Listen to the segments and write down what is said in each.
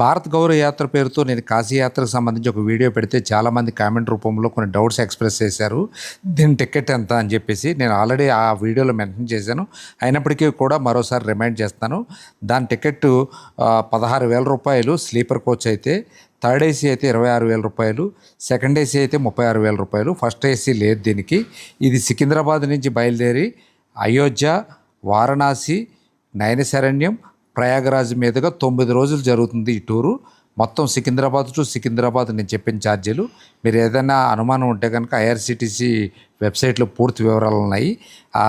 భారత్ గౌరవ యాత్ర పేరుతో నేను కాశీ యాత్రకు సంబంధించి ఒక వీడియో పెడితే చాలామంది కామెంట్ రూపంలో కొన్ని డౌట్స్ ఎక్స్ప్రెస్ చేశారు. దీని టికెట్ ఎంత అని చెప్పేసి నేను ఆల్రెడీ ఆ వీడియోలో మెన్షన్ చేశాను. అయినప్పటికీ కూడా మరోసారి రిమైండ్ చేస్తాను. దాని టికెట్ పదహారు వేల రూపాయలు స్లీపర్ కోచ్ అయితే థర్డ్ ఏసీ అయితే ఇరవై ఆరు వేల రూపాయలు సెకండ్ ఏసీ అయితే ముప్పై ఆరు వేల రూపాయలు ఫస్ట్ ఏసీ లేదు దీనికి. ఇది సికింద్రాబాద్ నుంచి బయలుదేరి అయోధ్య వారణాసి నయనశరణ్యం ప్రయాగరాజ్ మీదుగా తొమ్మిది రోజులు జరుగుతుంది ఈ టూరు. మొత్తం సికింద్రాబాద్ టు సికింద్రాబాద్ నేను చెప్పిన ఛార్జీలు. మీరు ఏదైనా అనుమానం ఉంటే కనుక ఐఆర్సిటీసీ వెబ్సైట్లో పూర్తి వివరాలు ఉన్నాయి. ఆ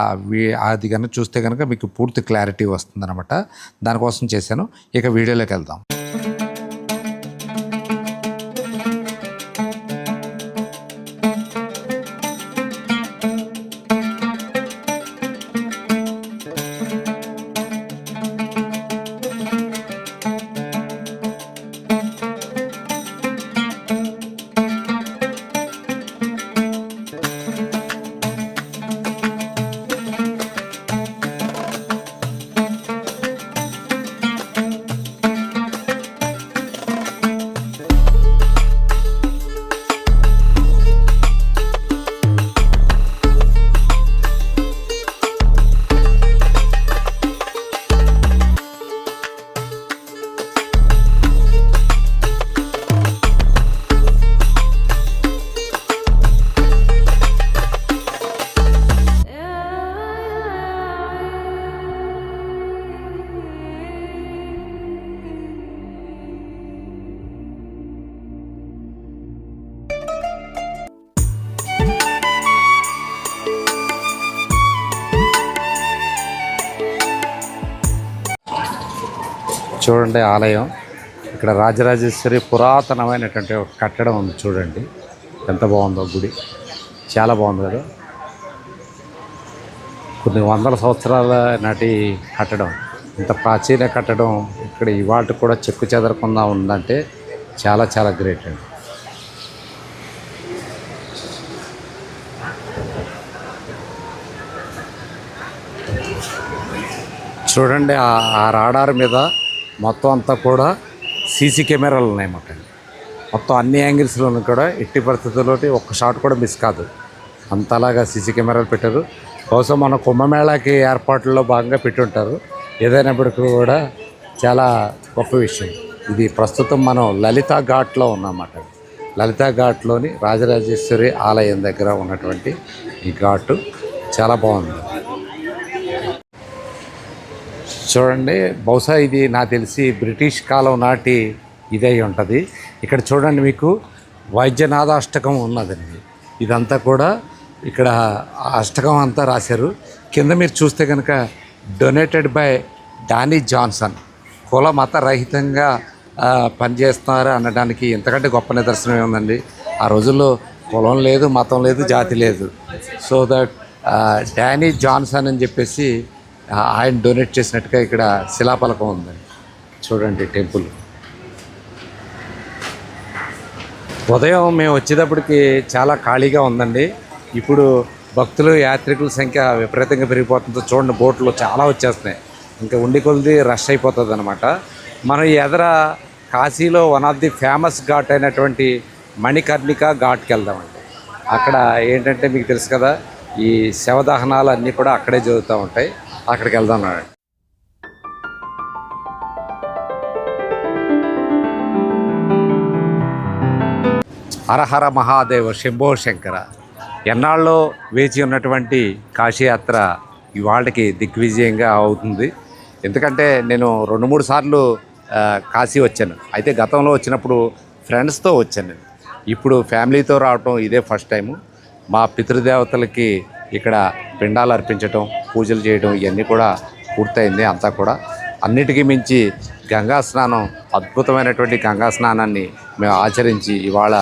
అది కనుక చూస్తే కనుక మీకు పూర్తి క్లారిటీ వస్తుందన్నమాట. దానికోసం చేశాను. ఇక వీడియోలోకి వెళ్దాం. చూడండి ఆలయం. ఇక్కడ రాజరాజేశ్వరి పురాతనమైనటువంటి ఒక కట్టడం ఉంది చూడండి. ఎంత బాగుందో గుడి. చాలా బాగుంది కదా. కొన్ని వందల సంవత్సరాల నాటి కట్టడం. ఇంత ప్రాచీన కట్టడం ఇక్కడ ఇవాళ కూడా చెక్కు చెదరకుండా ఉందంటే చాలా చాలా గ్రేట్ అండి. చూడండి ఆ- ఆ రాడార్ మీద మొత్తం అంతా కూడా సీసీ కెమెరాలు ఉన్నాయి మాకు మొత్తం అన్ని యాంగిల్స్లోనూ కూడా ఎట్టి పరిస్థితుల్లో ఒక్క షాట్ కూడా మిస్ కాదు. అంతలాగా సీసీ కెమెరాలు పెట్టారు. బహుశా మన కుంభమేళాకి ఏర్పాట్లలో భాగంగా పెట్టి ఉంటారు ఏదైనప్పటికీ కూడా చాలా గొప్ప విషయం. ఇది ప్రస్తుతం మనం లలితా ఘాట్లో ఉన్నామన్నమాట. లలితా ఘాట్లోని రాజరాజేశ్వరి ఆలయం దగ్గర ఉన్నటువంటి ఈ ఘాటు. చాలా బాగుంది. చూడండి బహుశా ఇది నాకు తెలిసి బ్రిటిష్ కాలం నాటి ఇదై ఉంటుంది. ఇక్కడ చూడండి మీకు వైద్యనాథ అష్టకం ఉన్నదండి. ఇదంతా కూడా ఇక్కడ అష్టకం అంతా రాశారు. కింద మీరు చూస్తే కనుక డొనేటెడ్ బై డానీ జాన్సన్ కుల మత రహితంగా పనిచేస్తున్నారు అనడానికి ఇంతకంటే గొప్ప నిదర్శనం ఏముందండి? ఆ రోజుల్లో కులం లేదు మతం లేదు జాతి లేదు. సో దట్ డానీ జాన్సన్ అని చెప్పేసి ఆయన డొనేట్ చేసినట్టుగా ఇక్కడ శిలాపలకం ఉందండి చూడండి టెంపుల్. ఉదయం మేము వచ్చేటప్పటికి చాలా ఖాళీగా ఉందండి. ఇప్పుడు భక్తులు యాత్రికుల సంఖ్య విపరీతంగా పెరిగిపోతుందో చూడండి బోట్లు చాలా వచ్చేస్తున్నాయి. ఇంకా ఉండి కొలిది రష్ అయిపోతుంది అనమాట మనం ఎదర కాశీలో one of the famous ghat అయినటువంటి మణికర్ణిక ఘాట్కి వెళ్దామండి. అక్కడ ఏంటంటే మీకు తెలుసు కదా ఈ శవదహనాలు అన్నీ కూడా అక్కడే జరుగుతూ ఉంటాయి. అక్కడికి వెళ్దాం రండి. హరహర మహాదేవ శంభో శంకర. ఎన్నాళ్ళలో వేచి ఉన్నటువంటి కాశీయాత్ర ఇవాళకి దిగ్విజయంగా అవుతుంది. ఎందుకంటే నేను రెండు మూడు సార్లు కాశీ వచ్చాను. అయితే గతంలో వచ్చినప్పుడు ఫ్రెండ్స్తో వచ్చాను ఇప్పుడు ఫ్యామిలీతో రావటం ఇదే ఫస్ట్ టైము. మా పితృదేవతలకి ఇక్కడ పిండాలు అర్పించటం పూజలు చేయడం ఇవన్నీ కూడా పూర్తయింది. అంతా కూడా అన్నిటికీ మించి గంగా స్నానం అద్భుతమైనటువంటి గంగా స్నానాన్ని మేము ఆచరించి ఇవాళ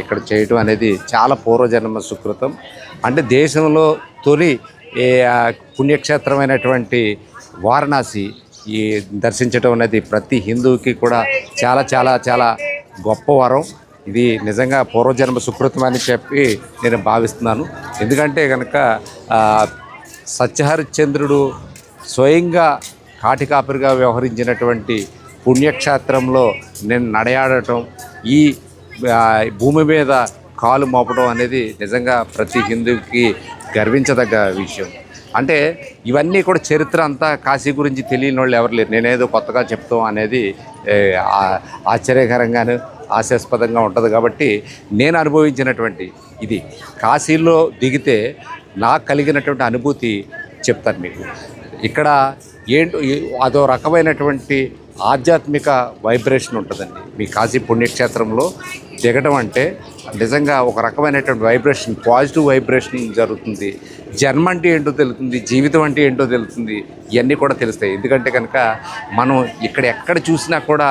ఇక్కడ చేయటం అనేది చాలా పూర్వజన్మ సుకృతం. అంటే దేశంలో తొలి పుణ్యక్షేత్రమైనటువంటి వారణాసి ఈ దర్శించడం అనేది ప్రతి హిందువుకి కూడా చాలా చాలా చాలా గొప్ప వరం. ఇది నిజంగా పూర్వజన్మ సుకృతం అని చెప్పి నేను భావిస్తున్నాను. ఎందుకంటే కనుక సత్యహరిశ్చంద్రుడు స్వయంగా కాటికాపరిగా వ్యవహరించినటువంటి పుణ్యక్షేత్రంలో నేను నడయాడటం ఈ భూమి మీద కాలు మోపడం అనేది నిజంగా ప్రతి హిందువుకి గర్వించదగ్గ విషయం. అంటే ఇవన్నీ కూడా చరిత్ర అంతా కాశీ గురించి తెలియని వాళ్ళు ఎవరు లేరు. నేనేదో కొత్తగా చెప్తాం అనేది ఆశ్చర్యకరంగాను హాస్యాస్పదంగా ఉంటుంది కాబట్టి నేను అనుభవించినటువంటి ఇది. కాశీలో దిగితే నాకు కలిగినటువంటి అనుభూతి చెప్తాను మీకు. ఇక్కడ ఏంటో అదో రకమైనటువంటి ఆధ్యాత్మిక వైబ్రేషన్ ఉంటుందండి. మీ కాశీ పుణ్యక్షేత్రంలో దిగడం అంటే నిజంగా ఒక రకమైనటువంటి వైబ్రేషన్ పాజిటివ్ వైబ్రేషన్ జరుగుతుంది. జన్మ అంటే ఏంటో తెలుస్తుంది జీవితం అంటే ఏంటో తెలుస్తుంది ఇవన్నీ కూడా తెలుస్తాయి. ఎందుకంటే కనుక మనం ఇక్కడ ఎక్కడ చూసినా కూడా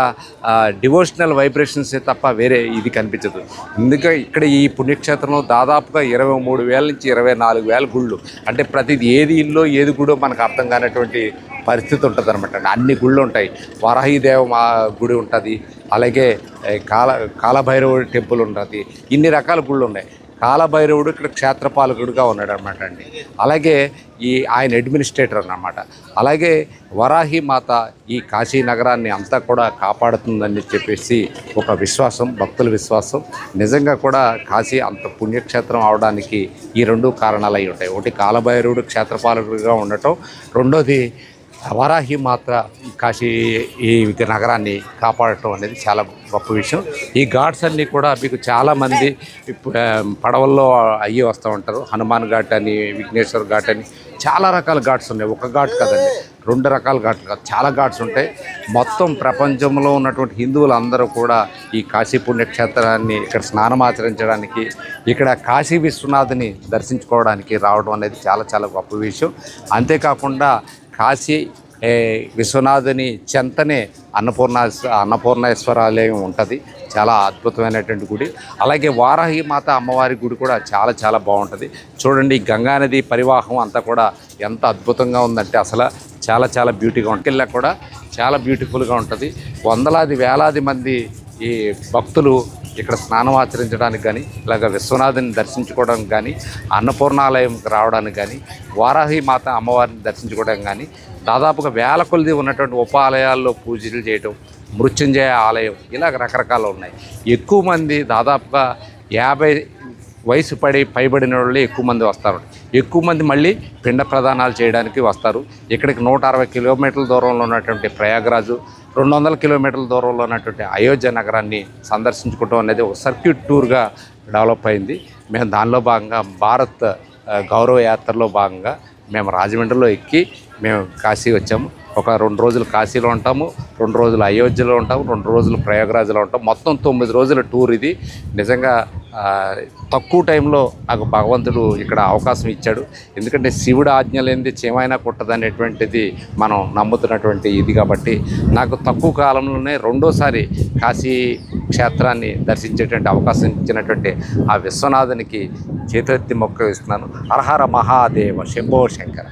డివోషనల్ వైబ్రేషన్సే తప్ప వేరే ఇది కనిపించదు. ఎందుకంటే ఇక్కడ ఈ పుణ్యక్షేత్రంలో దాదాపుగా ఇరవై మూడు వేల నుంచి ఇరవై నాలుగు వేల గుళ్ళు. అంటే ప్రతిది ఏది ఇల్లు ఏది గుడో మనకు అర్థం కానటువంటి పరిస్థితి ఉంటుంది అనమాట అన్ని గుళ్ళు ఉంటాయి. వరహీదేవ మా గుడి ఉంటుంది. అలాగే కాల కాలభైరవుడి టెంపుల్ ఉంటుంది. ఇన్ని రకాల గుళ్ళు ఉన్నాయి. కాలభైరవుడు ఇక్కడ క్షేత్రపాలకుడుగా ఉన్నాడు అనమాట అండి. అలాగే ఈ ఆయన అడ్మినిస్ట్రేటర్ అన్నమాట. అలాగే వరాహి మాత ఈ కాశీ నగరాన్ని అంతా కూడా కాపాడుతుందని చెప్పేసి ఒక విశ్వాసం భక్తుల విశ్వాసం. నిజంగా కూడా కాశీ అంత పుణ్యక్షేత్రం అవడానికి ఈ రెండు కారణాలు అయి ఉంటాయి. ఒకటి కాలభైరవుడు క్షేత్రపాలకుడిగా ఉండటం. రెండోది వరాహి మాత్ర కాశీ ఈ నగరాన్ని కాపాడటం అనేది చాలా గొప్ప విషయం. ఈ ఘాట్స్ అన్నీ కూడా మీకు చాలామంది పడవల్లో అయ్యి వస్తూ ఉంటారు. హనుమాన్ ఘాట్ అని విఘ్నేశ్వర్ ఘాట్ అని చాలా రకాల ఘాట్స్ ఉన్నాయి. ఒక ఘాట్ కదండి రెండు రకాల ఘాట్లు కాదు చాలా ఘాట్స్ ఉంటాయి. మొత్తం ప్రపంచంలో ఉన్నటువంటి హిందువులు అందరూ కూడా ఈ కాశీ పుణ్యక్షేత్రాన్ని ఇక్కడ స్నానం ఆచరించడానికి ఇక్కడ కాశీ విశ్వనాథుని దర్శించుకోవడానికి రావడం అనేది చాలా చాలా గొప్ప విషయం. అంతేకాకుండా కాశీ విశ్వనాథుని చెంతనే అన్నపూర్ణ అన్నపూర్ణేశ్వరాలయం ఉంటుంది. చాలా అద్భుతమైనటువంటి గుడి. అలాగే వారాహి మాత అమ్మవారి గుడి కూడా చాలా చాలా బాగుంటుంది. చూడండి గంగానది పరివాహం అంతా కూడా ఎంత అద్భుతంగా ఉందంటే అసలు చాలా చాలా బ్యూటీగా ఉంటుంది. ఇలా కూడా చాలా బ్యూటిఫుల్గా ఉంటుంది. వందలాది వేలాది మంది ఈ భక్తులు ఇక్కడ స్నానం ఆచరించడానికి కానీ ఇలాగ విశ్వనాథుని దర్శించుకోవడానికి కానీ అన్నపూర్ణాలయంకి రావడానికి కానీ వారాహి మాత అమ్మవారిని దర్శించుకోవడానికి కానీ దాదాపుగా వేల కొలది ఉన్నటువంటి ఉపాలయాల్లో పూజలు చేయటం మృత్యుంజయ ఆలయం ఇలాగ రకరకాలు ఉన్నాయి. ఎక్కువ మంది దాదాపుగా యాభై వయసు పడి పైబడిన వాళ్ళు ఎక్కువ మంది వస్తారు. ఎక్కువ మంది మళ్ళీ పిండ ప్రదానాలు చేయడానికి వస్తారు. ఇక్కడికి నూట అరవై కిలోమీటర్ల దూరంలో ఉన్నటువంటి ప్రయాగరాజు రెండు వందల కిలోమీటర్ల దూరంలో ఉన్నటువంటి అయోధ్య నగరాన్ని సందర్శించుకోవడం అనేది ఒక సర్క్యూట్ టూర్గా డెవలప్ అయింది. మేము దానిలో భాగంగా భారత్ గౌరవ యాత్రలో భాగంగా మేము రాజమండ్రిలో ఎక్కి మేము కాశీ వచ్చాము. ఒక రెండు రోజులు కాశీలో ఉంటాము రెండు రోజులు అయోధ్యలో ఉంటాము రెండు రోజులు ప్రయాగరాజ్లో ఉంటాం మొత్తం తొమ్మిది రోజుల టూర్ ఇది. నిజంగా తక్కువ టైంలో నాకు భగవంతుడు ఇక్కడ అవకాశం ఇచ్చాడు. ఎందుకంటే శివుడు ఆజ్ఞ లేనిది చేమైనా కుట్టదనేటువంటిది మనం నమ్ముతున్నటువంటి ఇది కాబట్టి నాకు తక్కువ కాలంలోనే రెండోసారి కాశీ క్షేత్రాన్ని దర్శించేటువంటి అవకాశం ఇచ్చినటువంటి ఆ విశ్వనాథునికి చేతులెత్తి మొక్క ఇస్తున్నాను. హరహర మహాదేవ శంభో శంకర.